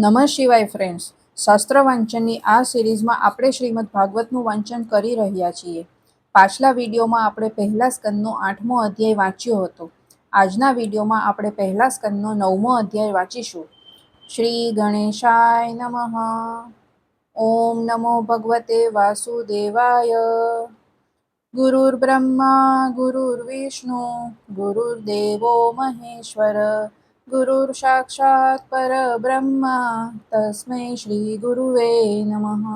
નમઃ શિવાય ફ્રેન્ડ્સ શાસ્ત્ર વાંચનની આ સિરીઝમાં આપણે શ્રીમદ ભાગવતનું વાંચન કરી રહ્યા છીએ. પાછલા વિડીયોમાં આપણે પહેલા સ્કંદનો આઠમો અધ્યાય વાંચ્યો હતો. આજના વિડીયોમાં આપણે પહેલા સ્કંદનો નવમો અધ્યાય વાંચીશું. શ્રી ગણેશાય નમઃ. ઓમ નમો ભગવતે વાસુદેવાય. ગુરુર્બ્રહ્મા, ગુરુર્વિષ્ણુ, ગુરુર્દેવો મહેશ્વર. ગુરુર સાક્ષાત પરબ્રહ્મ તસ્મૈ શ્રી ગુરુવે નમઃ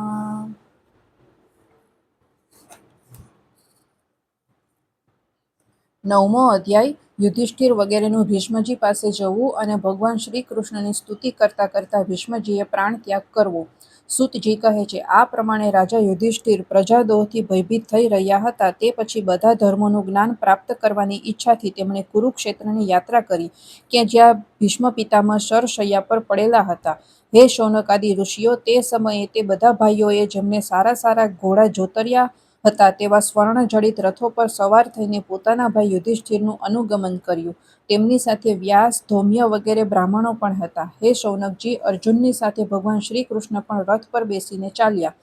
નવમો અધ્યાય યુધિષ્ઠિર વગેરેનું ભીષ્મજી પાસે જવું અને ભગવાન શ્રી કૃષ્ણની સ્તુતિ કરતા કરતા ભીષ્મજીએ પ્રાણ ત્યાગ કરવો. સુતજી કહે છે, આ પ્રમાણે રાજા યુધિષ્ઠિર પ્રજાદોહથી ભયભીત થઈ રહ્યા હતા. તે પછી બધા ધર્મોનું જ્ઞાન પ્રાપ્ત કરવાની ઈચ્છાથી તેમણે કુરુક્ષેત્રની યાત્રા કરી, કે જ્યાં ભીષ્મ પિતામાં શરશૈયા પર પડેલા હતા. હે શૌનકાદી ઋષિઓ, તે સમયે તે બધા ભાઈઓએ જેમને સારા સારા ઘોડા જોતર્યા હતા તેવા સ્વર્ણજડિત રથો પર સવાર થઈને પોતાના ભાઈ યુધિષ્ઠિરનું અનુગમન કર્યું. તેમની સાથે વ્યાસ, ધૌમ્ય વગેરે બ્રાહ્મણો પણ હતા. હે શૌનકજી, અર્જુનની સાથે ભગવાન શ્રી કૃષ્ણ પણ રથ પર બેસીને ચાલ્યા.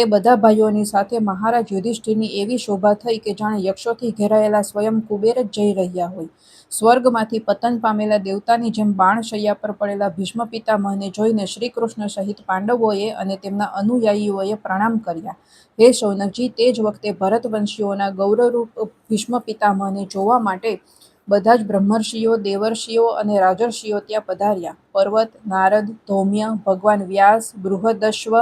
તે બધા ભાઈઓની સાથે મહારાજ યુધિષ્ઠિરની એવી શોભા થઈ કે જાણે યક્ષોથી ઘેરાયેલા સ્વયં કુબેર જ જઈ રહ્યા હોય. સ્વર્ગમાંથી પતન પામેલા દેવતાની જેમ બાણશૈયા પર પડેલા ભીષ્મ પિતામહને જોઈને શ્રી કૃષ્ણ સહિત પાંડવોએ અને તેમના અનુયાયીઓએ પ્રણામ કર્યા. હે શૌનકજી, તે જ વખતે ભરતવંશીઓના ગૌરવરૂપ ભીષ્મ પિતામહને જોવા માટે બધા જ બ્રહ્મર્ષિઓ, દેવર્ષિઓ અને રાજર્ષિઓ ત્યાં પધાર્યા. પર્વત, નારદ, ધૌમ્ય, ભગવાન વ્યાસ, બૃહદશ્વ,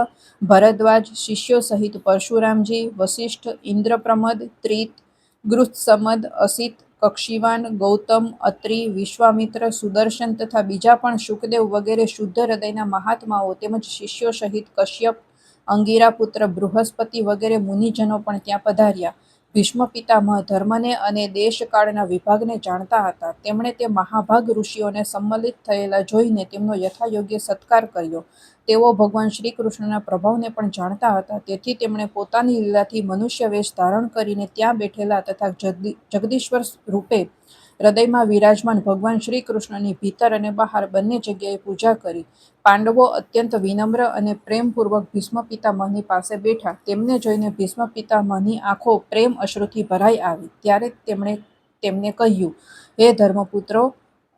ભરદ્વાજ, શિષ્યો સહિત પરશુરામજી, વસિષ્ઠ, ઇન્દ્રપ્રમદ, ત્રિત ગૃત્સમદ અસિત, કક્ષિવાન, ગૌતમ, અત્રિ, વિશ્વામિત્ર, સુદર્શન તથા બીજા પણ શુકદેવ વગેરે શુદ્ધ હૃદયના મહાત્માઓ તેમજ શિષ્યો સહિત કશ્યપ અંગીરા પુત્ર બૃહસ્પતિ વગેરે મુનિજનો પણ ત્યાં પધાર્યા. ભીષ્મ પિતામહ ધર્મને અને દેશકાળના વિભાગને જાણતા હતા. તેમણે તે મહાભાગ ઋષિઓને સંમલિત થયેલા જોઈને તેમનો યથાયોગ્ય સત્કાર કર્યો. તેઓ ભગવાન શ્રી કૃષ્ણના પ્રભાવને પણ જાણતા હતા. તેથી તેમણે પોતાની લીલાથી મનુષ્ય વેશ ધારણ કરીને ત્યાં બેઠેલા તથા જગદીશ્વર રૂપે હૃદયમાં વિરાજમાન ભગવાન શ્રી કૃષ્ણની ભીતર અને બહાર બંને જગ્યાએ પૂજા કરી. પાંડવો અત્યંત વિનમ્ર અને પ્રેમપૂર્વક ભીષ્મ પિતામહની પાસે બેઠા. તેમને જોઈને ભીષ્મ પિતામહની આંખો પ્રેમ અશ્રુથી ભરાઈ આવી. ત્યારે તેમણે તેમને કહ્યું, હે ધર્મપુત્રો,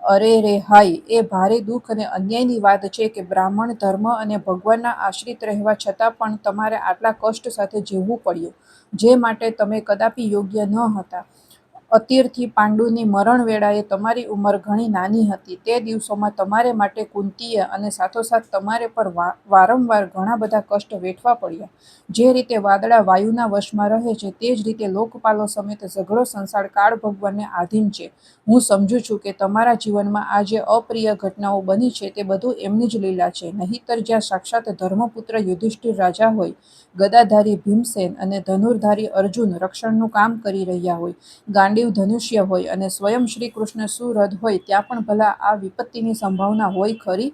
અરે રે હાય, એ ભારે દુઃખ અને અન્યાયની વાત છે કે બ્રાહ્મણ ધર્મ અને ભગવાનના આશ્રિત રહેવા છતાં પણ તમારે આટલા કષ્ટ સાથે જીવવું પડ્યું. જે માટે તમે કદાપી યોગ્ય ન હતા. અતિરથી પાંડુની મરણ વેળાએ તમારી ઉંમર ઘણી નાની હતી. તે દિવસોમાં તમારે માટે કુંતીએ અને સાથોસાથ તમારે પર વારંવાર ઘણા બધા કષ્ટ વેઠવા પડ્યા. જે રીતે વાદળા વાયુના વશમાં રહે છે, તે જ રીતે લોકપાલો સમેત ઝઘડો સંસાર કાળ ભગવાનને આધીન છે. હું સમજુ છું કે તમારા જીવનમાં આ જે અપ્રિય ઘટનાઓ બની છે, તે બધું એમની જ લીલા છે. નહીંતર જ્યાં સાક્ષાત ધર્મપુત્ર યુધિષ્ઠિર રાજા હોય, ગદાધારી ભીમસેન અને ધનુર્ધારી અર્જુન રક્ષણનું કામ કરી રહ્યા હોય ગાંડીવ ધનુષ્ય હોય અને સ્વયં શ્રી કૃષ્ણ સુરદ હોય, ત્યાં પણ ભલા આ વિપત્તિની સંભાવના હોય ખરી?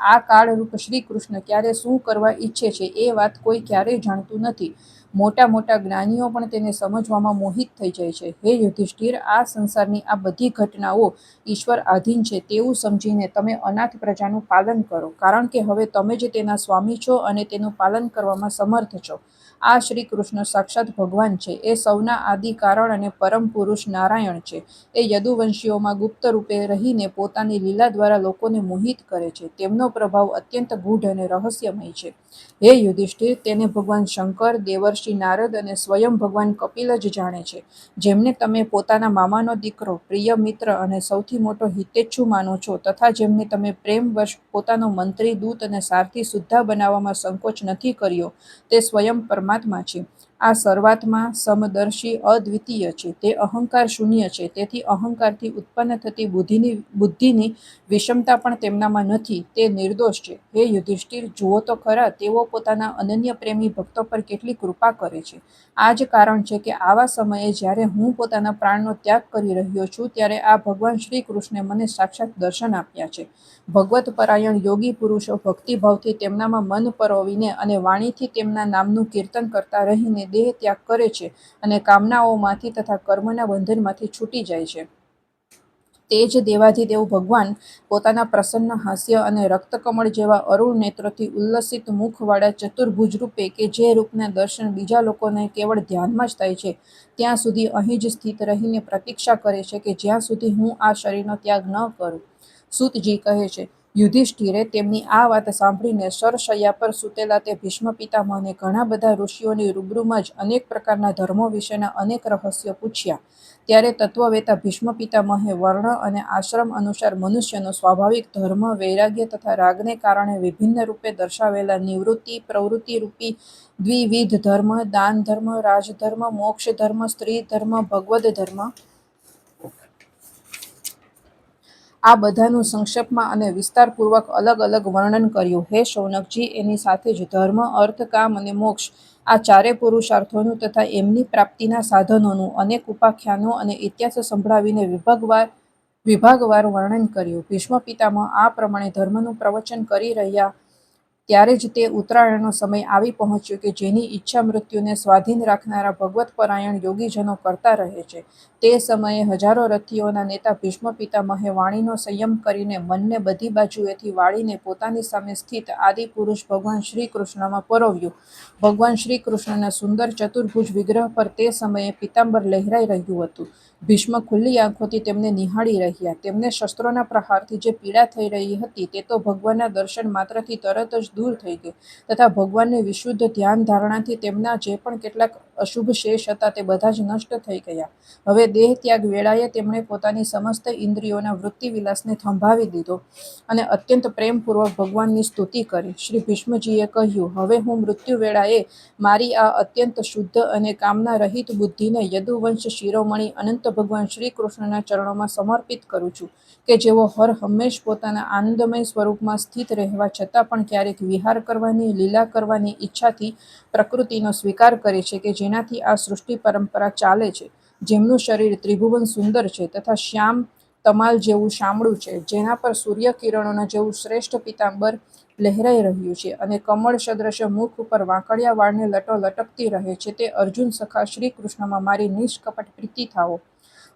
આ કાળરૂપ શ્રી કૃષ્ણ ક્યારે શું કરવા ઈચ્છે છે એ વાત કોઈ ક્યારેય જાણતું નથી. મોટા મોટા જ્ઞાનીઓ પણ તેને સમજવામાં મોહિત થઈ જાય છે. હે યુધિષ્ઠિર, આ સંસારની આ બધી ઘટનાઓ ઈશ્વર આધીન છે તેવું સમજીને તમે અનાથ પ્રજાનું પાલન કરો. કારણ કે હવે તમે જ તેના સ્વામી છો અને તેનું પાલન કરવામાં સમર્થ છો. આ શ્રી કૃષ્ણ સાક્ષાત ભગવાન છે. એ સૌના આદિ કારણ અને પરમ પુરુષ નારાયણ છે. એ યદુવંશીઓમાં ગુપ્ત રૂપે રહીને પોતાની લીલા દ્વારા લોકોને મોહિત કરે છે. તેમનો પ્રભાવ અત્યંત ગૂઢ અને રહસ્યમય છે. હે યુધિષ્ઠિર, તેને ભગવાન શંકર, દેવર્ષિ નારદ અને સ્વયં ભગવાન કપિલ જ જાણે છે. જેમને તમે પોતાના મામાનો દીકરો, પ્રિય મિત્ર અને સૌથી મોટો હિતેચ્છુ માનો છો તથા જેમને તમે પ્રેમવશ પોતાનો મંત્રી, દૂત અને સારથી સુદ્ધા બનાવવામાં સંકોચ નથી કર્યો, તે સ્વયં પરમાત્મા მატ-მატჩი આ શરૂઆતમાં સમદર્શી અદ્વિતીય છે. તે અહંકાર શૂન્ય છે. તેથી અહંકારથી ઉત્પન્ન થતી બુદ્ધિની બુદ્ધિની વિષમતા પણ તેમનામાં નથી. તે નિર્દોષ છે. હે યુધિષ્ઠિર, જુઓ તો ખરા, તેઓ પોતાના અનન્ય પ્રેમી ભક્તો પર કેટલી કૃપા કરે છે. આ જ કારણ છે કે આવા સમયે જ્યારે હું પોતાના પ્રાણનો ત્યાગ કરી રહ્યો છું, ત્યારે આ ભગવાન શ્રી કૃષ્ણે મને સાક્ષાત દર્શન આપ્યા છે. ભગવત પરાયણ યોગી પુરુષો ભક્તિભાવથી તેમનામાં મન પરોવીને અને વાણીથી તેમના નામનું કીર્તન કરતા રહીને દેહ ત્યાગ કરે છે અને કામનાઓમાંથી તથા કર્મના બંધનમાંથી છૂટી જાય છે તે જ દેવાધિદેવ ભગવાન પોતાના પ્રસન્ન હાસ્ય અને રક્તકમળ જેવા અરુણ નેત્રોથી ઉલ્લસિત મુખવાળા ચતુર્ભુજ રૂપે કે જે રૂપના દર્શન બીજા લોકોને કેવળ ધ્યાનમાં જ થાય છે, ત્યાં સુધી અહીં જ સ્થિત રહીને પ્રતીક્ષા કરે છે કે જ્યાં સુધી હું આ શરીરનો ત્યાગ ન કરું. સૂતજી કહે છે યુધિષ્ઠિરે તેમની આ વાત સાંભળીને શરશૈયા પર સૂતેલા તે ભીષ્મ પિતામહને ઘણા બધા ઋષિઓની રૂબરૂમાં જ અનેક પ્રકારના ધર્મો વિશેના અનેક રહસ્યો પૂછ્યા. ત્યારે તત્વવેતા ભીષ્મ પિતામહે વર્ણ અને આશ્રમ અનુસાર મનુષ્યનો સ્વાભાવિક ધર્મ, વૈરાગ્ય તથા રાગને કારણે વિભિન્ન રૂપે દર્શાવેલા નિવૃત્તિ, પ્રવૃત્તિ રૂપી દ્વિવિધ ધર્મ, દાન ધર્મ રાજધર્મ, મોક્ષ ધર્મ સ્ત્રી ધર્મ ભગવદ ભગવદ્ધર્મ આ બધાનું સંક્ષેપમાં અને વિસ્તારપૂર્વક અલગ અલગ વર્ણન કર્યું. હે શૌનકજી, એની સાથે જ ધર્મ, અર્થ, કામ અને મોક્ષ આ ચારે પુરુષાર્થોનું તથા એમની પ્રાપ્તિના સાધનોનું અનેક ઉપાખ્યાનો અને ઇતિહાસ સંભળાવીને વિભાગવાર વિભાગવાર વર્ણન કર્યું. ભીષ્મ પિતામાં આ પ્રમાણે ધર્મનું પ્રવચન કરી રહ્યા ત્યારે જ તે ઉત્તરાયણનો સમય આવી પહોંચ્યો કે જેની ઈચ્છા મૃત્યુને સ્વાધીન રાખનારા ભગવત પરાયણ યોગીજનો કરતા રહે છે. તે સમયે હજારો રથીઓના નેતા ભીષ્મ પિતામહે વાણીનો સંયમ કરીને મનને બધી બાજુએથી વાળીને પોતાની સામે સ્થિત આદિપુરુષ ભગવાન શ્રી કૃષ્ણમાં પરોવ્યું. ભગવાન શ્રી કૃષ્ણના સુંદર ચતુર્ભુજ વિગ્રહ પર તે સમયે પિતાંબર લહેરાઈ રહ્યું હતું. ભીષ્મ ખુલ્લી આંખોથી તેમને નિહાળી રહ્યા. તેમને શસ્ત્રોના પ્રહારથી જે પીડા થઈ રહી હતી તે તો ભગવાનના દર્શન માત્રથી તરત જ દૂર થઈ ગઈ તથા ભગવાનની વિશુદ્ધ ધ્યાનધારણાથી તેમના જે પણ કેટલાક અશુભ શેષ હતા તે બધા જ નષ્ટ થઈ ગયા. હવે દેહ ત્યાગ વેળાએ તેમણે પોતાની સમસ્ત ઇન્દ્રિયોના વૃત્તિવિલાસને થંભાવી દીધો અને અત્યંત પ્રેમપૂર્વક ભગવાનની સ્તુતિ કરી. શ્રી ભીષ્મજીએ કહ્યું, હવે હું મૃત્યુ વેળાએ મારી આ અત્યંત શુદ્ધ અને કામના રહિત બુદ્ધિને યદુવંશ શિરોમણી અનંત ભગવાન શ્રી કૃષ્ણના ચરણોમાં સમર્પિત કરું છું કે જેઓ હર હંમેશ પોતાના આનંદમય સ્વરૂપમાં સ્થિત રહેવા છતાં પણ ક્યારેક વિહાર કરવાની, લીલા કરવાની ઈચ્છાથી પ્રકૃતિનો સ્વીકાર કરે છે કે જેનાથી આ સૃષ્ટિ પરંપરા ચાલે છે, જેમનું શરીર ત્રિભુવન સુંદર છે તથા શ્યામ તમાલ જેવું શામળું છે, જેના પર સૂર્યકિરણોના જેવું શ્રેષ્ઠ પિતાંબર લહેરાઈ રહ્યું છે અને કમળ સદ્રશ મુખ ઉપર વાંકડિયા વાળને લટો લટકતી રહે છે તે અર્જુન સખા શ્રી કૃષ્ણમાં મારી નિષ્કપટ પ્રીતિ થાઓ.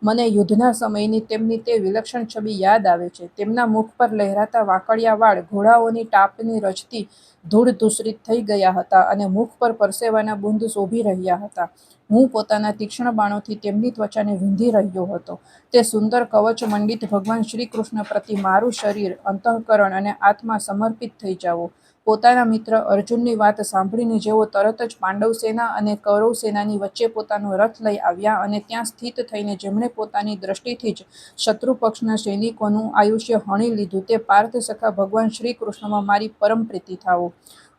મને યુદ્ધના સમયની તેમની તે વિલક્ષણ છબી યાદ આવે છે. તેમના મુખ પર લહેરાતા વાંકડિયા વાળ ઘોડાઓની ટાપની રચતી ધૂળ ધૂસરિત થઈ ગયા હતા અને મુખ પર પરસેવાના બુંદ શોભી રહ્યા હતા. હું પોતાના તીક્ષ્ણ બાણોથી તેમની ત્વચાને વીંધી રહ્યો હતો. તે સુંદર કવચ મંડિત ભગવાન શ્રીકૃષ્ણ પ્રતિ મારું શરીર, અંતઃકરણ અને આત્મા સમર્પિત થઈ જાઓ. પોતાના મિત્ર અર્જુનની વાત સાંભળીને જેઓ તરત જ પાંડવ સેના અને કૌરવ સેનાની વચ્ચે પોતાનો રથ લઈ આવ્યા અને ત્યાં સ્થિત થઈને જેમણે પોતાની દ્રષ્ટિથી જ શત્રુપક્ષના સૈનિકોનું આયુષ્ય હણી લીધું તે પાર્થ સખા ભગવાન શ્રી કૃષ્ણમાં મારી પરમ પ્રીતિ થાઓ.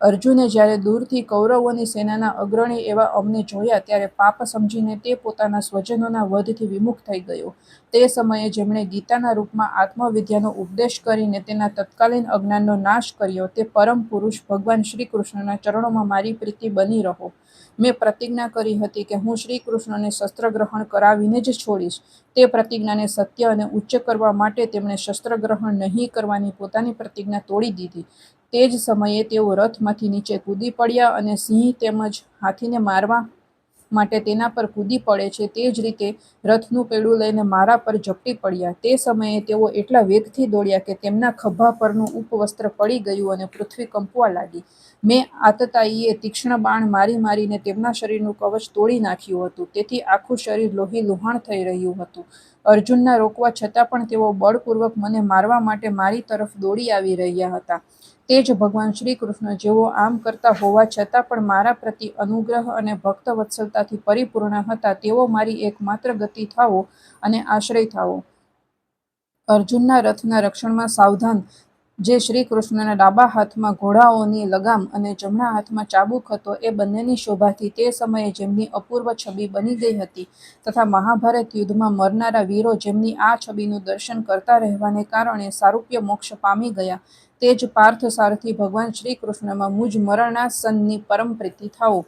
અર્જુને જ્યારે દૂરથી કૌરવોની સેનાના અગ્રણી એવા અમને જોયા ત્યારે પાપ સમજીને તે પોતાના સ્વજનોના વધથી વિમુખ થઈ ગયો. તે સમયે જેમણે ગીતાના રૂપમાં આત્મવિદ્યાનો ઉપદેશ કરીને તેના તત્કાલીન અજ્ઞાનનો નાશ કર્યો, તે પરમ પુરુષ ભગવાન શ્રીકૃષ્ણના ચરણોમાં મારી પ્રીતિ બની રહો. મેં પ્રતિજ્ઞા કરી હતી કે હું શ્રીકૃષ્ણને શસ્ત્રગ્રહણ કરાવીને જ છોડીશ. તે પ્રતિજ્ઞાને સત્ય અને ઉચ્ચ કરવા માટે તેમણે શસ્ત્રગ્રહણ નહીં કરવાની પોતાની પ્રતિજ્ઞા તોડી દીધી. તે જ સમયે તેઓ રથમાંથી નીચે કૂદી પડ્યા અને સિંહ તેમજ હાથીને મારવા માટે તેના પર કૂદી પડે છે તે જ રીતે રથનું પેડું લઈને મારા પર ઝપટી પડ્યા. તે સમયે તેઓ એટલા વેગથી દોડ્યા કે તેમના ખભા પરનું ઉપવસ્ત્ર પડી ગયું અને પૃથ્વી કંપવા લાગી. મેં આતતાઈએ તીક્ષ્ણ બાણ મારી મારીને તેમના શરીરનું કવચ તોડી નાખ્યું હતું, તેથી આખું શરીર લોહી લુહાણ થઈ રહ્યું હતું. અર્જુનના રોકવા છતાં પણ તેઓ બળપૂર્વક મને મારવા માટે મારી તરફ દોડી આવી રહ્યા હતા. તે જ ભગવાન શ્રીકૃષ્ણ જેઓ આમ કરતા હોવા છતાં પણ મારા પ્રતિ અનુગ્રહ અને ભક્ત વત્સલતાથી પરિપૂર્ણ હતા, તેઓ મારી એકમાત્ર ગતિ થાઓ અને આશ્રય થાઓ. અર્જુનના રથના રક્ષણમાં સાવધાન, જે શ્રી કૃષ્ણના ડાબા હાથમાં ઘોડાઓની લગામ અને જમણા હાથમાં ચાબુક હતો, એ બંનેની શોભાથી તે સમયે જેમની અપૂર્વ છબી બની ગઈ હતી તથા મહાભારત યુદ્ધમાં મરનારા વીરો જેમની આ છબીનું દર્શન કરતા રહેવાને કારણે સારૂપ્ય મોક્ષ પામી ગયા તે જ પાર્થ સારથી ભગવાન શ્રી કૃષ્ણમાં મુજ મરણા પરમ પ્રીતિ થાઓ.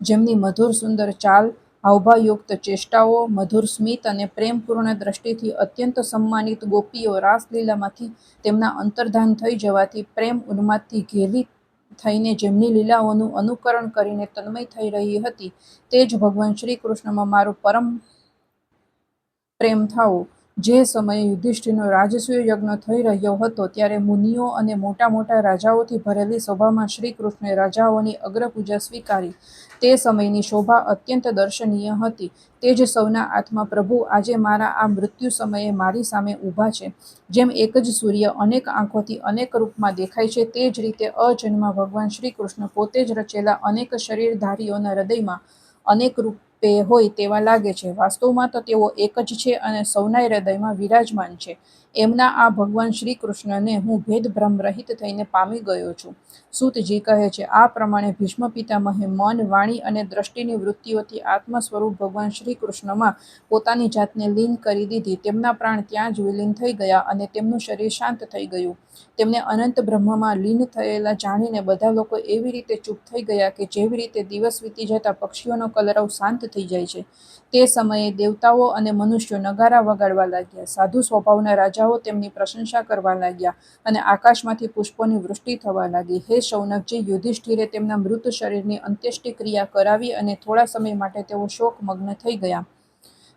જેમની મધુર સુંદર ચાલ હાવભાયુક્ત ચેષ્ટાઓ, મધુર સ્મિત અને પ્રેમપૂર્ણ દ્રષ્ટિથી અત્યંત સન્માનિત ગોપીઓ રાસલીલામાંથી તેમના અંતર્ધાન થઈ જવાથી પ્રેમ ઉન્માદથી ઘેરી થઈને જેમની લીલાઓનું અનુકરણ કરીને તન્મય થઈ રહી હતી, તે જ ભગવાન શ્રી કૃષ્ણમાં મારું પરમ પ્રેમ થાવું જે સમયે યુધિષ્ઠિરનો રાજસૂય યજ્ઞ થઈ રહ્યો હતો ત્યારે મુનિઓ અને મોટા મોટા રાજાઓથી ભરેલી સભામાં શ્રી કૃષ્ણે રાજાઓની અગ્રપૂજા સ્વીકારી. તે સમયની શોભા અત્યંત દર્શનીય હતી. તે જ સૌના આત્મા, પ્રભુ, આજે મારા આ મૃત્યુ સમયે મારી સામે ઊભા છે. જેમ એક જ સૂર્ય અનેક આંખોથી અનેક રૂપમાં દેખાય છે, તે જ રીતે અજન્મા ભગવાન શ્રી કૃષ્ણ પોતે જ રચેલા અનેક શરીરધારીઓના હૃદયમાં અનેક રૂપે હોય તેવા લાગે છે. વાસ્તવમાં તો તેઓ એક જ છે અને સૌના હૃદયમાં વિરાજમાન છે. એમના આ ભગવાન શ્રી કૃષ્ણને હું ભેદ ભ્રમ રહિત થઈને પામી ગયો છું. સૂતજી કહે છે, આ પ્રમાણે ભીષ્મ પિતામહે મન, વાણી અને દ્રષ્ટિની વૃત્તિઓથી આત્મ સ્વરૂપ ભગવાન શ્રી કૃષ્ણમાં પોતાની જાતને લીન કરી દીધી. તેમના પ્રાણ ત્યાં જ વિલીન થઈ ગયા અને તેમનું શરીર શાંત થઈ ગયું. તેમને અનંત બ્રહ્મમાં લીન થયેલા જાણીને બધા લોકો એવી રીતે ચૂપ થઈ ગયા કે જેવી રીતે દિવસ વીતી જતા પક્ષીઓનો કલરવ શાંત થઈ જાય છે. તે સમયે દેવતાઓ અને મનુષ્યો નગારા વગાડવા લાગ્યા. સાધુ સ્વભાવના રાજાઓ તેમની પ્રશંસા કરવા લાગ્યા અને આકાશમાંથી પુષ્પોની વૃષ્ટિ થવા લાગી. હે શૌનકજી યુધિષ્ઠિરે તેમના મૃત શરીરની અંત્યેષ્ટિ ક્રિયા કરાવી અને થોડા સમય માટે તેઓ શોકમગ્ન થઈ ગયા.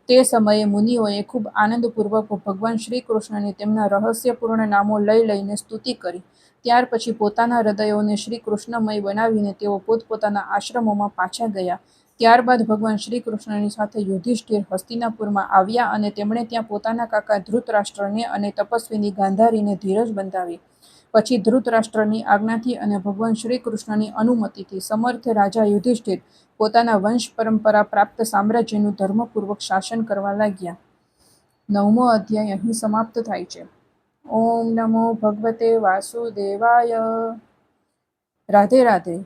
તે સમયે મુનિઓએ ખૂબ આનંદપૂર્વક ભગવાન શ્રી કૃષ્ણની તેમના રહસ્યપૂર્ણ નામો લઈ લઈને સ્તુતિ કરી. ત્યાર પછી પોતાના હૃદયોને શ્રી કૃષ્ણમય બનાવીને તેઓ પોતપોતાના આશ્રમોમાં પાછા ગયા. ત્યારબાદ ભગવાન શ્રી કૃષ્ણની સાથે યુધિષ્ઠિર હસ્તિનાપુરમાં આવ્યા અને તેમણે ત્યાં પોતાના કાકા ધૃતરાષ્ટ્રને અને તપસ્વીની ગાંધારીને ધીરજ બંધાવી. પછી ધૃતરાષ્ટ્રની આજ્ઞાથી અને ભગવાન શ્રી કૃષ્ણની અનુમતિથી સમર્થ રાજા યુધિષ્ઠિર પોતાના વંશ પરંપરા પ્રાપ્ત સામ્રાજ્યનું ધર્મપૂર્વક શાસન કરવા લાગ્યા. નવમો અધ્યાય અહીં સમાપ્ત થાય છે. ઓમ નમો ભગવતે વાસુદેવાય. રાધે રાધે.